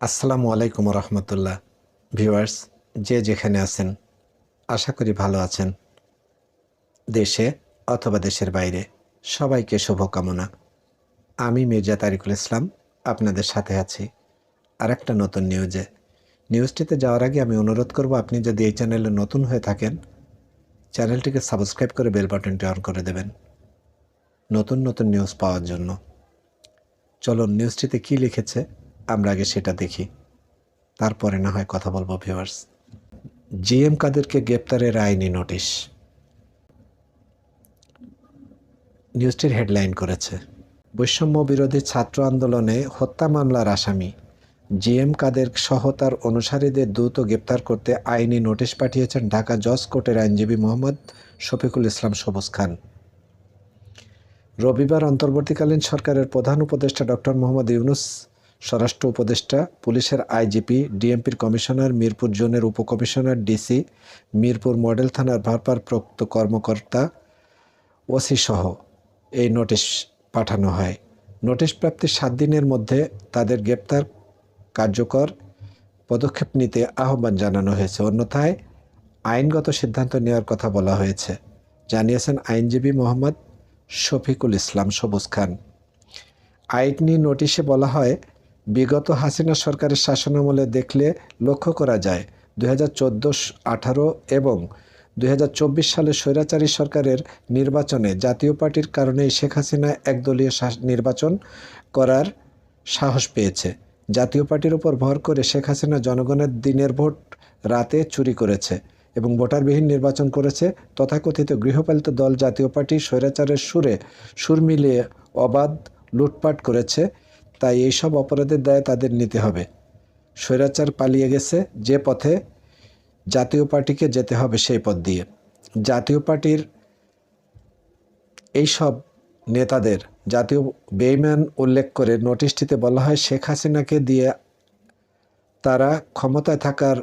আসসালামু আলাইকুম রহমতুল্লাহ ভিউয়ার্স, যে যেখানে আছেন, আশা করি ভালো আছেন। দেশে অথবা দেশের বাইরে সবাইকে শুভকামনা। আমি মির্জা তারিকুল ইসলাম, আপনাদের সাথে আছি। আর একটা নতুন নিউজে। নিউজটিতে যাওয়ার আগে আমি অনুরোধ করব, আপনি যদি এই চ্যানেলে নতুন হয়ে থাকেন, চ্যানেলটিকে সাবস্ক্রাইব করে বেল বাটনটি অন করে দেবেন। নতুন নতুন নিউজ পাওয়ার জন্য। চলুন, নিউজটিতে কী লিখেছে? আমরা আগে সেটা দেখি। তারপরে না হয় কথা বলব ভিউয়ার্স জিএম কাদেরকে গ্রেপ্তারের আইনি নোটিশ। নিউজটির হেডলাইন করেছে, বৈষম্য বিরোধী ছাত্র আন্দোলনে হত্যা মামলার আসামি। জিএম কাদের সহ তার অনুসারীদের দ্রুত গ্রেপ্তার করতে আইনি নোটিশ পাঠিয়েছেন ঢাকা জজ কোর্টের আইনজীবী মোহাম্মদ শফিকুল ইসলাম সবুজ খান। রবিবার অন্তর্বর্তীকালীন সরকারের প্রধান উপদেষ্টা ডক্টর মোহাম্মদ ইউনুস স্বরাষ্ট্র উপদেষ্টা, পুলিশের আইজিপি, ডিএমপির কমিশনার, মিরপুর জোনের উপকমিশনার, ডিসি, মিরপুর মডেল থানার ভারপ্রাপ্ত কর্মকর্তা ওসি সহ এই নোটিশ পাঠানো হয়। নোটিশ প্রাপ্তির সাত দিনের মধ্যে তাদের গ্রেপ্তার কার্যকর পদক্ষেপ নিতে আহ্বান জানানো হয়েছে। অন্যথায় আইনগত সিদ্ধান্ত নেওয়ার কথা বলা হয়েছে। জানিয়েছেন আইনজীবী মোহাম্মদ শফিকুল ইসলাম সবুজ খান। আইনি নোটিশে বলা হয় বিগত হাসিনা সরকারের শাসনামলে দেখলে লক্ষ্য করা যায়, দুই হাজার এবং দুই হাজার চব্বিশ সালে স্বৈরাচারী সরকারের নির্বাচনে জাতীয় পার্টির কারণেই শেখ হাসিনা একদলীয় নির্বাচন করার সাহস পেয়েছে। জাতীয় পার্টির উপর ভর করে শেখ হাসিনা জনগণের দিনের ভোট রাতে চুরি করেছে এবং ভোটারবিহীন নির্বাচন করেছে। তথাকথিত গৃহপালিত দল জাতীয় পার্টি স্বৈরাচারের সুরে সুর মিলিয়ে অবাধ লুটপাট করেছে। তাই এইসব অপরাধের দায় তাদের নিতে হবে। স্বৈরাচার পালিয়ে গেছে যে পথে জাতীয় পার্টিকে যেতে হবে সেই পথ দিয়ে। জাতীয় পার্টির এইসব নেতাদের জাতীয় বেইমান উল্লেখ করে নোটিশটিতে বলা হয়, শেখ হাসিনাকে দিয়ে তারা ক্ষমতায় থাকার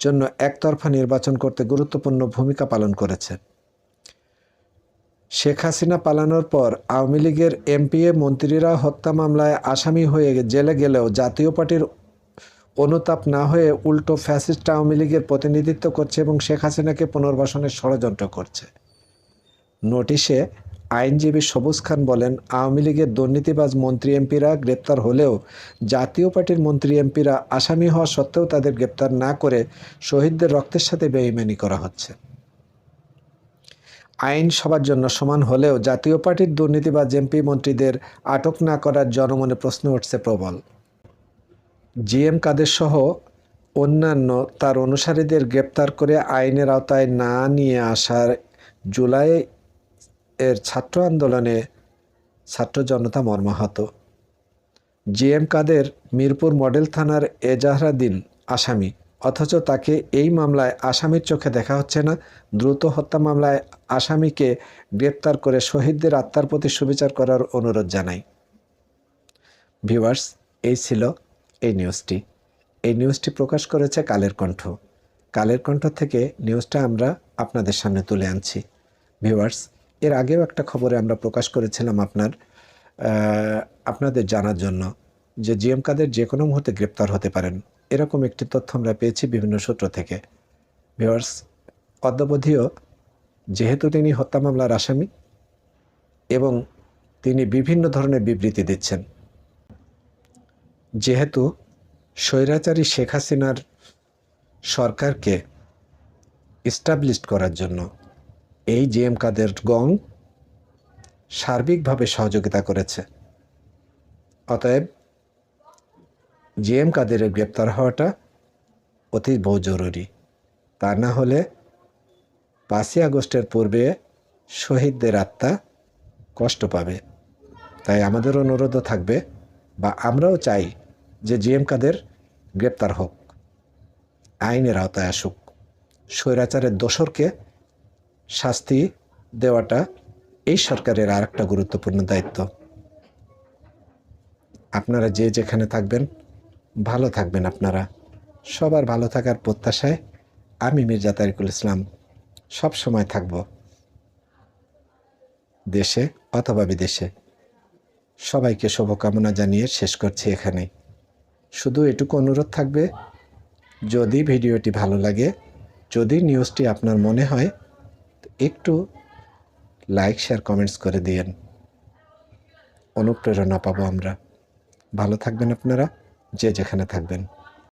জন্য একতরফা নির্বাচন করতে গুরুত্বপূর্ণ ভূমিকা পালন করেছে। শেখ হাসিনা পালানোর পর আওয়ামী লীগের এমপিএ মন্ত্রীরা হত্যা মামলায় আসামি হয়ে জেলে গেলেও জাতীয় পার্টির অনুতাপ না হয়ে উল্টো ফ্যাসিস্ট আওয়ামী লীগের প্রতিনিধিত্ব করছে এবং শেখ হাসিনাকে পুনর্বাসনের ষড়যন্ত্র করছে। নোটিশে আইনজীবী সবুজ খান বলেন, আওয়ামী লীগের দুর্নীতিবাজ মন্ত্রী এমপিরা গ্রেপ্তার হলেও জাতীয় পার্টির মন্ত্রী এমপিরা আসামি হওয়া সত্ত্বেও তাদের গ্রেপ্তার না করে শহীদদের রক্তের সাথে বেইমানি করা হচ্ছে। আইন সবার জন্য সমান হলেও জাতীয় পার্টির দুর্নীতিবাজ এমপি মন্ত্রীদের আটক না করার জনমনে প্রশ্ন উঠছে প্রবল। জিএম কাদের সহ অন্যান্য তার অনুসারীদের গ্রেপ্তার করে আইনের আওতায় না নিয়ে আসার জুলাই এর ছাত্র আন্দোলনে ছাত্র জনতা মর্মাহত। জিএম কাদের মিরপুর মডেল থানার এজাহারাদিন আসামি। অথচ তাকে এই মামলায় আসামির চোখে দেখা হচ্ছে না। দ্রুত হত্যা মামলায় আসামিকে গ্রেপ্তার করে শহীদদের আত্মার প্রতি সুবিচার করার অনুরোধ জানাই। ভিউয়ার্স, এই ছিল এই নিউজটি। এই নিউজটি প্রকাশ করেছে কালের কণ্ঠ। কালের কণ্ঠ থেকে নিউজটা আমরা আপনাদের সামনে তুলে আনছি। ভিউয়ার্স, এর আগেও একটা খবরে আমরা প্রকাশ করেছিলাম আপনার আপনাদের জানার জন্য যে জিএম কাদের যে কোনো মুহূর্তে গ্রেপ্তার হতে পারেন। এরকম একটি তথ্য আমরা পেয়েছি বিভিন্ন সূত্র থেকে। ভিউয়ার্স, অদ্যাবধিও যেহেতু তিনি হত্যা মামলার আসামি এবং তিনি বিভিন্ন ধরনের বিবৃতি দিচ্ছেন, যেহেতু স্বৈরাচারী শেখ হাসিনার সরকারকে ইস্টাবলিশড করার জন্য এই জিএম কাদের গং সার্বিকভাবে সহযোগিতা করেছে। অতএব জিএম কাদেরের গ্রেপ্তার হওয়াটা অতি বহু জরুরি। তা না হলে পাঁচই আগস্টের পূর্বে শহীদদের আত্মা কষ্ট পাবে। তাই আমাদের অনুরোধও থাকবে বা আমরাও চাই যে জিএম কাদের গ্রেপ্তার হোক, আইনের আওতায় আসুক। স্বৈরাচারের দোসরকে শাস্তি দেওয়াটা এই সরকারের আর একটা গুরুত্বপূর্ণ দায়িত্ব। আপনারা যে যেখানে থাকবেন ভালো থাকবেন আপনারা। সবার ভালো থাকার প্রত্যাশায় আমি মির্জা তারিকুল ইসলাম সব সময় থাকব। দেশে অথবা বিদেশে। সবাইকে শুভকামনা জানিয়ে শেষ করছি এখানেই শুধু এটুকু অনুরোধ থাকবে, যদি ভিডিওটি ভালো লাগে, যদি নিউজটি আপনার মনে হয়, একটু লাইক, শেয়ার, কমেন্টস করে দিয়েন। অনুপ্রেরণা পাবো আমরা। ভালো থাকবেন আপনারা। যে যেখানে থাকবেন।